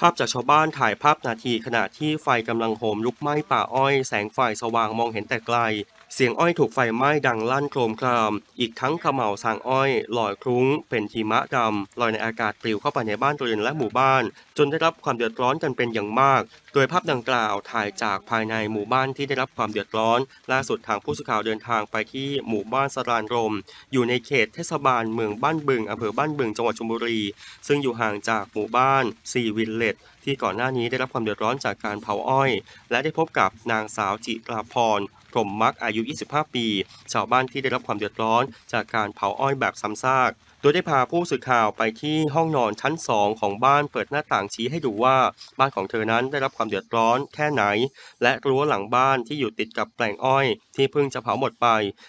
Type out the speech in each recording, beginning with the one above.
ภาพจากชาวบ้านถ่ายภาพนาทีขณะที่ไฟกำลังโหมลุกไหม้ป่าอ้อยแสงไฟสว่างมองเห็นแต่ไกล เสียงอ้อยถูกไฟไหม้ดังลั่นโครมคราม อีกทั้งขม่าวสางอ้อยลอยคลุ้ง เป็นหิมะดำลอยในอากาศปลิวเข้าไปในบ้านเรือนและหมู่บ้าน จนได้รับความเดือดร้อนกันเป็นอย่างมาก โดยภาพดังกล่าวถ่ายจากภายในหมู่บ้านที่ได้รับความเดือดร้อน ล่าสุดทางผู้สื่อข่าวเดินทางไปที่หมู่บ้านสรานรม อยู่ในเขตเทศบาลเมืองบ้านบึงอำเภอบ้านบึงจังหวัดชลบุรี ซึ่งอยู่ห่างจากหมู่บ้านซีวิลเลตที่ก่อนหน้านี้ได้รับความเดือดร้อนจากการเผาอ้อย และได้พบกับนางสาวจิราพร รมมักอายุ 25 ปี ชาวบ้านที่ได้รับความเดือดร้อน จากการเผาอ้อยแบบซ้ำซาก โดยได้พาผู้สื่อข่าวไปที่ห้องนอนชั้น2ของบ้านเปิดหน้าต่างชี้ให้ดูว่าบ้านของเธอนั้นได้รับความเดือดร้อนแค่ไหน และรั้วหลังบ้านที่อยู่ติดกับแปลงอ้อย ที่เพิ่งจะเผาหมดไป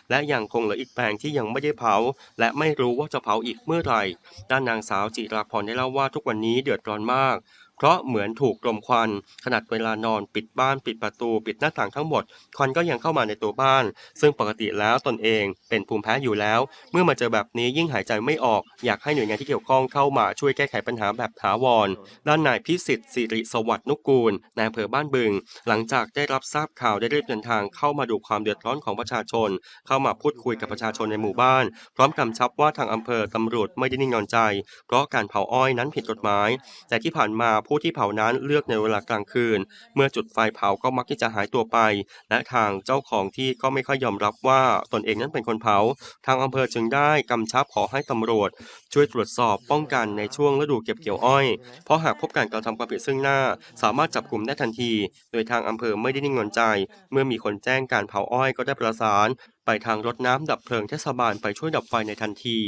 และยังคงเหลืออีกแปลงที่ยังไม่ได้เผา และไม่รู้ว่าจะเผาอีกเมื่อไหร่ ด้านนางสาวจิราพรได้เล่าว่าทุกวันนี้เดือดร้อนมาก เพราะเหมือนถูกลมควันขนาดเวลานอนปิดบ้านปิดประตู ปิดหน้าต่างทั้งหมด ควันก็ยังเข้ามาในตัวบ้าน ซึ่งปกติแล้วตนเองเป็นภูมิแพ้อยู่แล้ว เมื่อมาเจอแบบนี้ยิ่งหายใจไม่ออก อยากให้หน่วยงานที่เกี่ยวข้องเข้ามาช่วยแก้ไขปัญหาแบบถาวร ด้านนายพิสิทธิ์สิริสวัสดิ์นุกูลนายอำเภอบ้านบึง หลังจากได้รับทราบข่าวได้รีบเดินทางเข้ามาดูความเดือดร้อนของประชาชน เข้ามาพูดคุยกับประชาชนในหมู่บ้าน พร้อมกำชับว่าทางอำเภอตำรวจไม่ได้นิ่งนอนใจ เพราะการเผาอ้อยนั้นผิดกฎหมาย แต่ที่ผ่านมาผู้ที่เผานั้นเลือกในเวลากลางคืน เมื่อจุดไฟเผาก็มักที่จะหายตัวไป และทางเจ้าของที่ก็ไม่ค่อยยอมรับว่าตนเองนั้นเป็นคนเผา ทางอำเภอจึงได้กำชับขอให้ตำรวจ ช่วยตรวจสอบป้องกันในช่วงฤดูเก็บเกี่ยวอ้อย เพราะหากพบการกระทำความผิดซึ่งหน้า สามารถจับกลุ่มได้ทันที โดยทางอำเภอไม่ได้นิ่งนอนใจ เมื่อมีคนแจ้งการเผาอ้อยก็ได้ประสาน ไปทางรถน้ำดับเพลิงเทศบาลไปช่วยดับไฟในทันที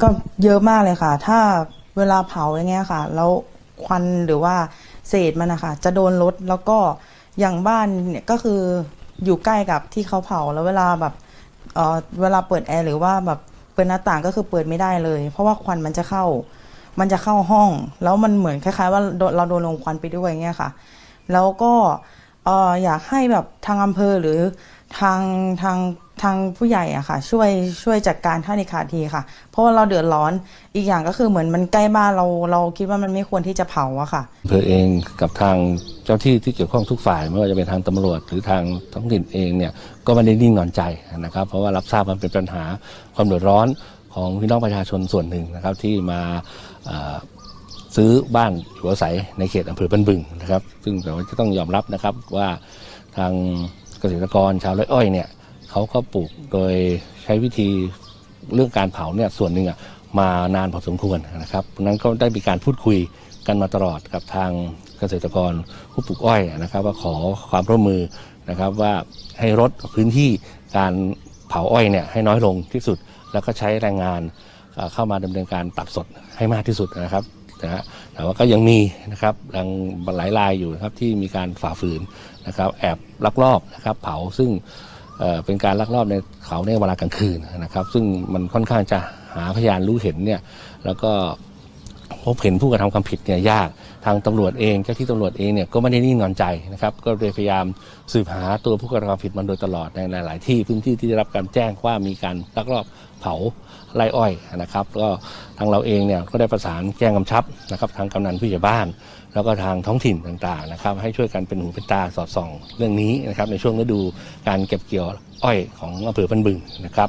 ก็เยอะมากเลยค่ะ ถ้าเวลาเผาอย่างเงี้ยค่ะ แล้วควันหรือว่าเศษมันนะคะจะโดนรถแล้วก็อย่างบ้านเนี่ยก็คืออยู่ใกล้กับที่เขาเผาแล้วเวลาแบบเออเวลาเปิดแอร์หรือว่าแบบเปิดหน้าต่างก็คือเปิดไม่ได้เลย เพราะว่าควันมันจะเข้า มันจะเข้าห้อง แล้วมันเหมือนคล้าย ๆ ว่าเราโดนลงควันไปด้วยอย่างเงี้ยค่ะ แล้วก็เอออยากให้แบบทางอำเภอหรือทางทาง ทางผู้ใหญ่อะค่ะ ช่วยช่วยจัดการท่านิขาดทีค่ะ เพราะว่าเราเดือดร้อนอีกอย่างก็คือเหมือนมันใกล้บ้านเราเราคิดว่ามันไม่ควรที่จะเผาอะค่ะอำเภอเองกับทางเจ้าที่ที่เกี่ยวข้องทุกฝ่ายไม่ว่าจะเป็นทางตำรวจ หรือทางท้องถิ่นเองเนี่ยก็ไม่ได้นิ่งนอนใจนะครับ เพราะว่ารับทราบมันเป็นปัญหาความเดือดร้อนของพี่น้องประชาชนส่วนหนึ่งนะครับที่มาซื้อบ้านอยู่อาศัยในเขตอำเภอบันบึงนะครับ ซึ่งเราจะต้องยอมรับนะครับว่าทางเกษตรกรชาวไร่อ้อยเนี่ย เขาก็ปลูกโดยใช้วิธีเรื่องการเผาเนี่ยส่วนหนึ่งอะมานานพอสมควรนะครับนั้นก็ได้มีการพูดคุยกันมาตลอดกับทางเกษตรกรผู้ปลูกอ้อยนะครับ ว่าขอความร่วมมือนะครับว่าให้ลดพื้นที่การเผาอ้อยเนี่ยให้น้อยลงที่สุด แล้วก็ใช้แรงงานเข้ามาดำเนินการตัดสดให้มากที่สุดนะครับนะฮะแต่ว่าก็ยังมีนะครับยังหลายรายอยู่นะครับที่มีการฝ่าฝืนนะครับ แอบลักลอบนะครับ เผาซึ่ง เป็นการลักลอบในเขาในเวลากลางคืนนะครับ ซึ่งมันค่อนข้างจะหาพยานรู้เห็นเนี่ยแล้วก็ พบเห็นผู้กระทำความผิดเนี่ยยากทางตำรวจเองเจ้าที่ตำรวจเองเนี่ยก็ไม่ได้นิ่งนอนใจนะครับก็เลยพยายามสืบหาตัวผู้กระทำความผิดมาโดยตลอดในหลาย ๆ ที่พื้นที่ที่ได้รับการแจ้งว่ามีการลักลอบเผาไร่อ้อยนะครับ ก็ทางเราเองเนี่ยก็ได้ประสานแจ้งกำชับนะครับ ทางกำนันผู้ใหญ่บ้าน แล้วก็ทางท้องถิ่นต่างๆนะครับ ให้ช่วยกันเป็นหูเป็นตาสอดส่องเรื่องนี้นะครับในช่วงฤดูการเก็บเกี่ยวอ้อยของอำเภอพันบึงนะครับ